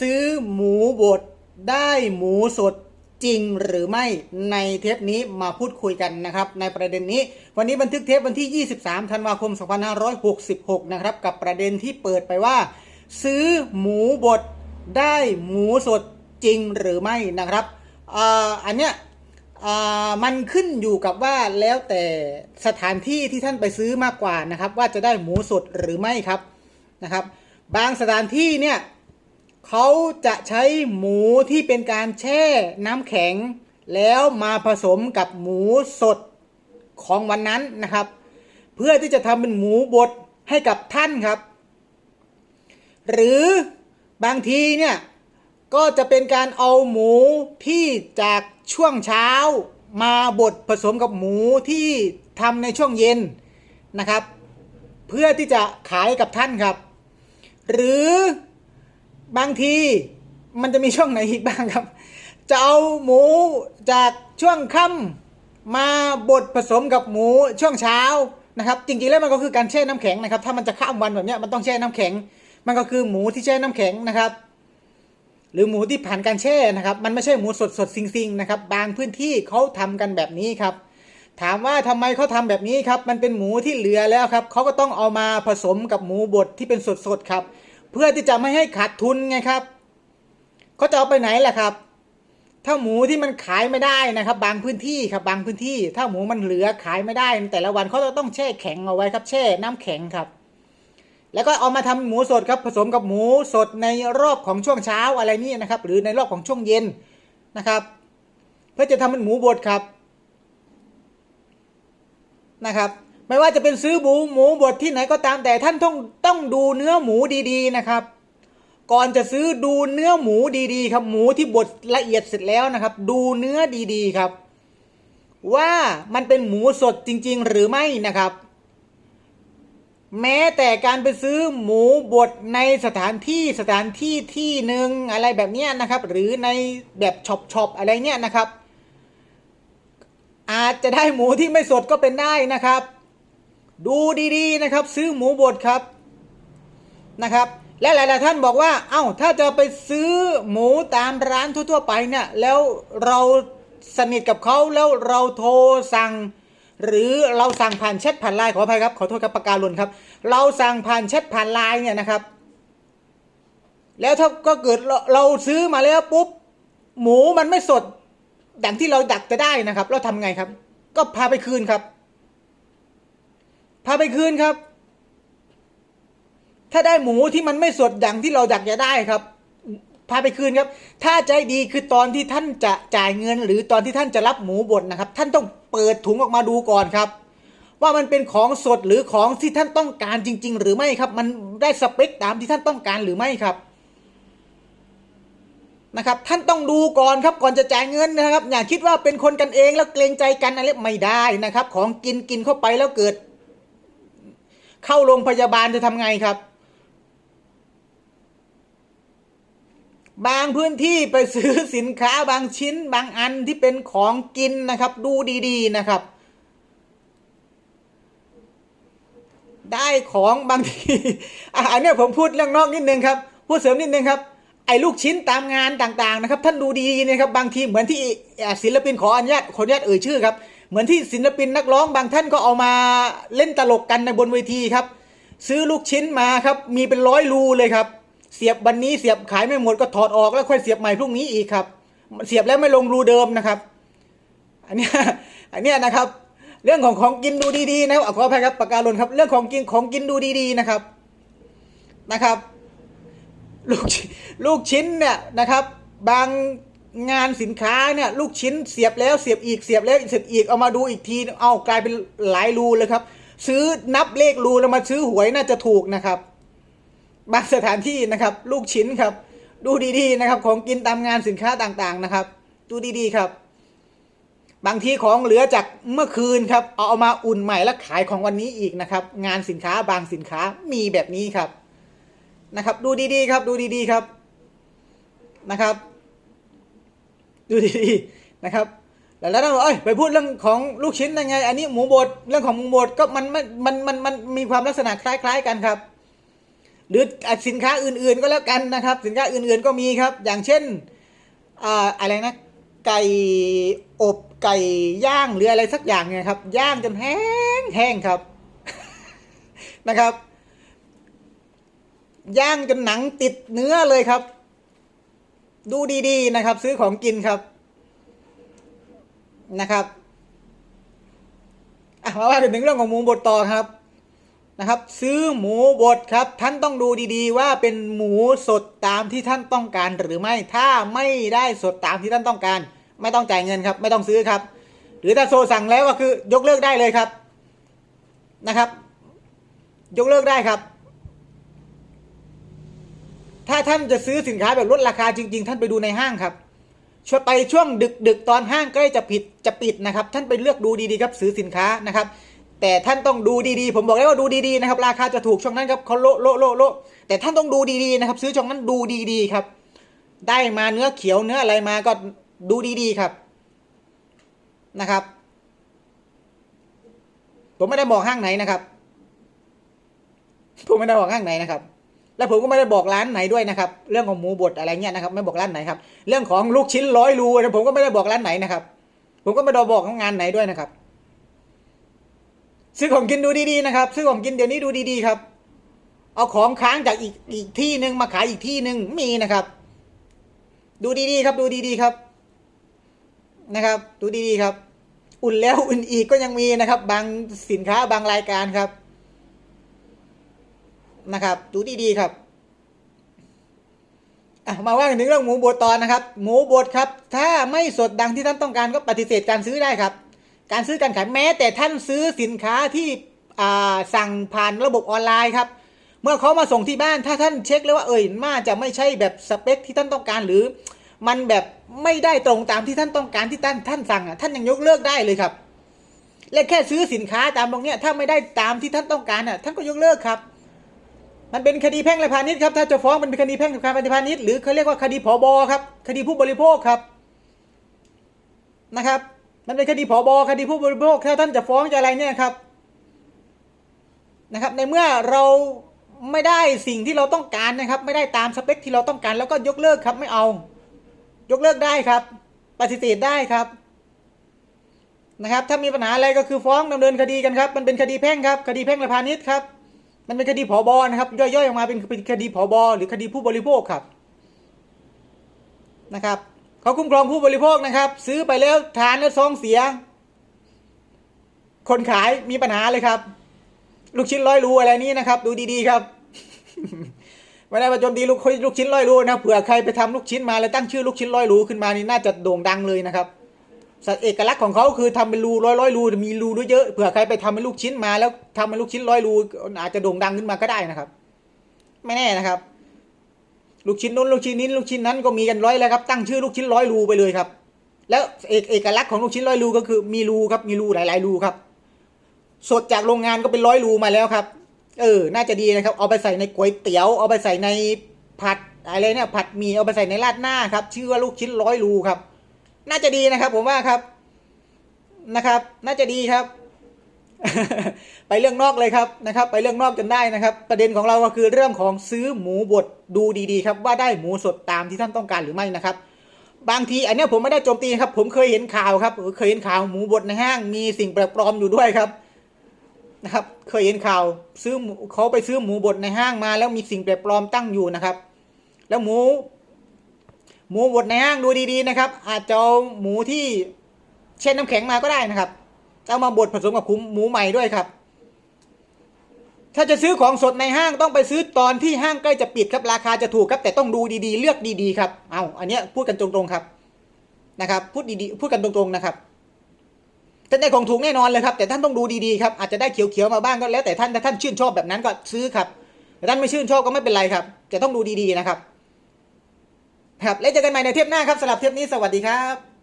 ซื้อหมูบดได้หมูสดจริงหรือไม่ในเทปนี้มาพูดคุยกันนะครับในประเด็นนี้ วันนี้บันทึกเทปวันที่ 23 ธันวาคม 2566 นะครับ กับประเด็นที่เปิดไปว่า ซื้อหมูบดได้หมูสดจริงหรือไม่นะครับอ,อันเนี้ยมันขึ้นอยู่กับว่าแล้วแต่สถานที่ที่ท่านไปซื้อมากกว่านะครับ ว่าจะได้หมูสดหรือไม่ครับนะครับ บางสถานที่เนี่ย เขาจะใช้หมูที่เป็นการแช่น้ำแข็ง แล้วมาผสมกับหมูสดของวันนั้นนะครับ เพื่อที่จะทำเป็นหมูบดให้กับท่านครับ หรือบางทีเนี่ยก็จะเป็นการเอาหมูที่จากช่วงเช้ามาบดผสมกับหมูที่ทำในช่วงเย็นนะครับ เพื่อที่จะขายกับท่านครับ หรือ บางทีมันจะมีช่วงไหนอีกบ้างครับ จะเอาหมูจากช่วงค่ำมาบดผสมกับหมูช่วงเช้านะครับจริงๆแล้วมันก็คือการแช่น้ำแข็งนะครับ ถ้ามันจะข้ามวันแบบนี้มันต้องแช่น้ำแข็ง มันก็คือหมูที่แช่น้ำแข็งนะครับ หรือหมูที่ผ่านการแช่นะครับ มันไม่ใช่หมูสดสดซิงซิงๆนะครับ บางพื้นที่เขาทำกันแบบนี้ครับ ถามว่าทำไมเขาทำแบบนี้ครับ มันเป็นหมูที่เหลือแล้วครับเขาก็ต้องเอามาผสมกับหมูบดที่เป็นสดสดๆครับ พื่อที่จะไม่ให้ขาดทุนไงครับเขาจะเอาไปไหนล่ะครับ ถ้าหมูที่มันขายไม่ได้นะครับ บางพื้นที่ครับบางพื้นที่ ถ้าหมูมันเหลือขายไม่ได้ในแต่ละวันเขาจะต้องแช่แข็งเอาไว้ครับ แช่น้ำแข็งครับ แล้วก็เอามาทำหมูสดครับ ผสมกับหมูสดในรอบของช่วงเช้าอะไรนี่นะครับ หรือในรอบของช่วงเย็นนะครับ เพื่อจะทำเป็นหมูบดครับนะครับ ไม่ว่าจะเป็นซื้อหมูหมูบดที่ไหนก็ตามแต่ท่านต้องต้องดูเนื้อหมูดีๆนะครับ ก่อนจะซื้อดูเนื้อหมูดีๆ ครับหมูที่บดละเอียดเสร็จแล้วนะครับ ดูเนื้อดีๆครับ ว่ามันเป็นหมูสดจริง ๆ หรือไม่นะครับ แม้แต่การไปซื้อหมูบดในสถานที่สถานที่ที่หนึ่งอะไรแบบนี้นะครับ หรือในแบบช็อปๆอะไรเนี้ยนะครับ อาจจะได้หมูที่ไม่สดก็เป็นได้นะครับ ดูดีๆนะครับ ซื้อหมูบดครับนะครับ และหลายๆท่านบอกว่า เอ้าถ้าจะไปซื้อหมูตามร้านทั่วๆไปเนี่ยแล้วเราสนิทกับเขาแล้วเราโทรสั่ง หรือเราสั่งผ่านแชทผ่านไลน์ขออภัยครับขอโทษครับปากกาหล่นครับ เราสั่งผ่านแชทผ่านไลน์เนี่ยนะครับ แล้วถ้าก็เกิดเราซื้อมาแล้วปุ๊บหมูมันไม่สดอย่งที่เราดักจะได้นะครับ เราทำไงครับ ก็พาไปคืนครับ พาไปคืนครับ ถ้าได้หมูที่มันไม่สดอย่างที่เราอยากจะได้ครับ พาไปคืนครับ ถ้าใจดีคือตอนที่ท่านจะจ่ายเงิน หรือตอนที่ท่านจะรับหมูบดนะครับ ท่านต้องเปิดถุงออกมาดูก่อนครับ ว่ามันเป็นของสดหรือของที่ท่านต้องการจริง ๆ หรือไม่ครับ มันได้สเปคตามที่ท่านต้องการหรือไม่ครับนะครับท่านต้องดูก่อนครับก่อนจะจ่ายเงินนะครับ อย่าคิดว่าเป็นคนกันเองแล้วเกรงใจกันอะไรไม่ได้นะครับ ของกินกินเข้าไปแล้วเกิด เข้าโรงพยาบาลจะทำไงครับ บางพื้นที่ไปซื้อสินค้าบางชิ้นบางอันที่เป็นของกินนะครับ ดูดีๆนะครับ ได้ของบางทีอันนี้ผมพูดเรื่องนอกนิดนึงครับ พูดเสริมนิดนึงครับไอ้ลูกชิ้นตามงานต่างๆนะครับ ท่านดูดีนะครับ บางทีเหมือนที่ศิลปินขออนุญาตขออนุญาตเอ่ยชื่อครับ เหมือนที่ศิลปินนักร้องบางท่านก็เอามาเล่นตลกกันในบนเวทีครับ ซื้อลูกชิ้นมาครับมีเป็นร้อยรูเลยครับ เสียบวันนี้เสียบขายไม่หมดก็ถอดออกแล้วค่อยเสียบใหม่พรุ่งนี้อีกครับเสียบแล้วไม่ลงรูเดิมนะครับ อันนี้อันนี้นะครับ เรื่องของของกินดูดีๆนะครับขออภัยครับปากกาลนครับ เรื่องของกินของกินดูดีๆนะครับนะครับ ลูกชิ้นลูกชิ้นเนี่ยนะครับ บาง งานสินค้าเนี่ยลูกชิ้นเสียบแล้วเสียบอีกเสียบแล้วเสียบอีกเอามาดูอีกที เอากลายเป็นหลายรูเลยครับ ซื้อนับเลขรูแล้วมาซื้อหวยน่าจะถูกนะครับบางสถานที่นะครับ ลูกชิ้นครับ ดูดีๆนะครับ ของกินตามงานสินค้าต่างๆนะครับ ดูดีๆครับ บางทีของเหลือจากเมื่อคืนครับ เอาเอามาอุ่นใหม่แล้วขายของวันนี้อีกนะครับ งานสินค้าบางสินค้ามีแบบนี้ครับนะครับ ดูดีๆครับ ดูดีๆครับนะครับ ดูดีๆนะครับแล้วแล้วท่านบอกเอ้ยไปพูดเรื่องของลูกชิ้นได้ไง อันนี้หมูบดเรื่องของหมูบดก็มันม่มันมันมันมีความลักษณะคล้ายๆกันครับ หรือสินค้าอื่นๆก็แล้วกันนะครับ สินค้าอื่นๆก็มีครับ อย่างเช่นอ่าอะไรนะไก่อบไก่ย่างหรืออะไรสักอย่างเนี่ยครับ ย่างจนแห้งแห้งครับนะครับ ย่างจนหนังติดเนื้อเลยครับ ดูดีๆนะครับ ซื้อของกินครับนะครับมาว่าถึงเรื่องของหมูบดต่อครับนะครับ ซื้อหมูบดครับ ท่านต้องดูดีๆ ว่าเป็นหมูสดตามที่ท่านต้องการหรือไม่ถ้าไม่ได้สดตามที่ท่านต้องการ ไม่ต้องจ่ายเงินครับ ไม่ต้องซื้อครับ หรือถ้าโซสั่งแล้วก็คือยกเลิกได้เลยครับนะครับ ยกเลิกได้ครับ ถ้าท่านจะซื้อสินค้าแบบลดราคาจริง ๆ ท่านไปดูในห้างครับช่วยไปช่วงดึกดึกๆตอนห้างใกล้จะปิดจะปิดนะครับ ท่านไปเลือกดูดีๆครับซื้อสินค้านะครับ แต่ท่านต้องดูดีๆ ผมบอกแล้วว่าดูดีๆนะครับ ราคาจะถูกช่วงนั้นครับเขาโลโลโลโลแต่ท่านต้องดูดีๆนะครับ ซื้อช่วงนั้นดูดีๆครับ ได้มาเนื้อเขียวเนื้ออะไรมาก็ดูดีๆครับนะครับ ผมไม่ได้บอกห้างไหนนะครับ ผมไม่ได้บอกห้างไหนนะครับ แล้วผมก็ไม่ได้บอกร้านไหนด้วยนะครับ เรื่องของหมูบดอะไรเงี้ยนะครับ ไม่บอกร้านไหนครับ เรื่องของลูกชิ้นร้อยรูนะผมก็ไม่ได้บอกร้านไหนนะครับ ผมก็ไม่ได้บอกงานไหนด้วยนะครับ ซื้อของกินดูดีๆนะครับ ซื้อของกินเดี๋ยวนี้ดูดีๆครับ เอาของค้างจากอีกอีกที่หนึ่งมาขายอีกที่หนึ่งมีนะครับ ดูดีๆครับ ดูดีๆครับ นะครับ ดูดีๆครับ อุ่นแล้วอุ่นอีกก็ยังมีนะครับ บางสินค้าบางรายการครับ นะครับ ดูดีๆครับมาว่ากันถึงเรื่องหมูบดตอนนะครับ หมูบดครับ ถ้าไม่สดดังที่ท่านต้องการก็ปฏิเสธการซื้อได้ครับ การซื้อการขายแม้แต่ท่านซื้อสินค้าที่สั่งผ่านระบบออนไลน์ครับเมื่อเขามาส่งที่บ้านถ้าท่านเช็คแล้วว่าเอ่ยน่าจะไม่ใช่แบบสเปคที่ท่านต้องการหรือ มันแบบไม่ได้ตรงตามที่ท่านต้องการที่ท่านท่านสั่งอะท่านยังยกเลิกได้เลยครับและแค่ซื้อสินค้าตามตรงเนี้ยถ้าไม่ได้ตามที่ท่านต้องการอะท่านก็ยกเลิกครับ มันเป็นคดีแพ่งและพาณิชย์ครับถ้าจะฟ้องมันเป็นคดีแพ่งและพาณิชย์หรือเขาเรียกว่าคดีผบครับคดีผู้บริโภคครับนะครับ มันเป็นคดีผบคดีผู้บริโภคถ้าท่านจะฟ้องจะอะไรเนี่ยครับนะครับ ในเมื่อเราไม่ได้สิ่งที่เราต้องการนะครับ ไม่ได้ตามสเปคที่เราต้องการ แล้วก็ยกเลิกครับไม่เอา ยกเลิกได้ครับ ปฏิเสธได้ครับนะครับ ถ้ามีปัญหาอะไรก็คือฟ้องดำเนินคดีกันครับ มันเป็นคดีแพ่งครับ คดีแพ่งและพาณิชย์ครับ มันเป็นคดีผอบนะครับ ย่อยๆออกมาเป็นคดีผอบหรือคดีผู้บริโภคครับนะครับเขาคุ้มครองผู้บริโภคนะครับ ซื้อไปแล้วทานแล้วซองเสีย คนขายมีปัญหาเลยครับ ลูกชิ้นร้อยรูอะไรนี้นะครับ ดูดีๆครับไม่ได้มาโจมตีลูกลูกชิ้นร้อยรูนะเผื่อใครไปทำลูกชิ้นมาแล้วตั้งชื่อลูกชิ้นร้อยรูขึ้นมานี่น่าจะโด่งดังเลยนะครับ เอกลักษณ์ของเขาคือทำเป็นรูร้อยร้อยรูมีรูด้วยเยอะเผื่อใครไปทำเป็นลูกชิ้นมา แล้วทำเป็นลูกชิ้นร้อยรูอาจจะโด่งดังขึ้นมาก็ได้นะครับ ไม่แน่นะครับ ลูกชิ้นนู้นลูกชิ้นนี้ลูกชิ้นนั้นก็มีกันร้อยแล้วครับ ตั้งชื่อลูกชิ้นร้อยรูไปเลยครับ แล้วเอกเอกลักษณ์ของลูกชิ้นร้อยรูก็คือมีรูครับมีรูหลาย ๆ รูครับ สดจากโรงงานก็เป็นร้อยรูมาแล้วครับ เออ น่าจะดีนะครับ เอาไปใส่ในก๋วยเตี๋ยวเอาไปใส่ในผัดอะไรเนี่ยผัดหมี่เอาไปใส่ในราดหน้าครับ ชื่อว่าลูกชิ้นร้อยรูครับ น่าจะดีนะครับ ผมว่าครับนะครับ น่าจะดีครับ ไปเรื่องนอกเลยครับนะครับ ไปเรื่องนอกจนได้นะครับ ประเด็นของเราก็คือเรื่องของซื้อหมูบดดูดีๆ ครับ ว่าได้หมูสดตามที่ท่านต้องการหรือไม่นะครับ บางทีอันนี้ผมไม่ได้โจมตีครับ ผมเคยเห็นข่าวครับเคยเห็นข่าวหมูบดในห้างมีสิ่งแปลกปลอมอยู่ด้วยครับนะครับ เคยเห็นข่าวซื้อเขาไปซื้อหมูบดในห้างมา แล้วมีสิ่งแปลกปลอมตั้งอยู่นะครับ แล้วหมู หมูบดในห้างดูดีๆนะครับ อาจจะเอาหมูที่เช่นน้ำแข็งมาก็ได้นะครับเอามาบดผสมกับคุ้มหมูใหม่ด้วยครับ ถ้าจะซื้อของสดในห้างต้องไปซื้อตอนที่ห้างใกล้จะปิดครับราคาจะถูกครับ แต่ต้องดูดีๆ เลือกดีๆครับเอาอันเนี้ยพูดกันตรงๆครับนะครับ พูดดีๆพูดกันตรงๆนะครับท่านได้ของถูกแน่นอนเลยครับ แต่ท่านต้องดูดีๆครับอาจจะได้เขียวๆมาบ้างก็แล้วแต่ท่านถ้าท่านชื่นชอบแบบนั้นก็ซื้อครับแต่ท่านไม่ชื่นชอบก็ไม่เป็นไรครับจะต้องดูดีๆนะครับ ครับแล้วเจอกันใหม่ในเทปหน้าครับสำหรับเทปนี้สวัสดีครับ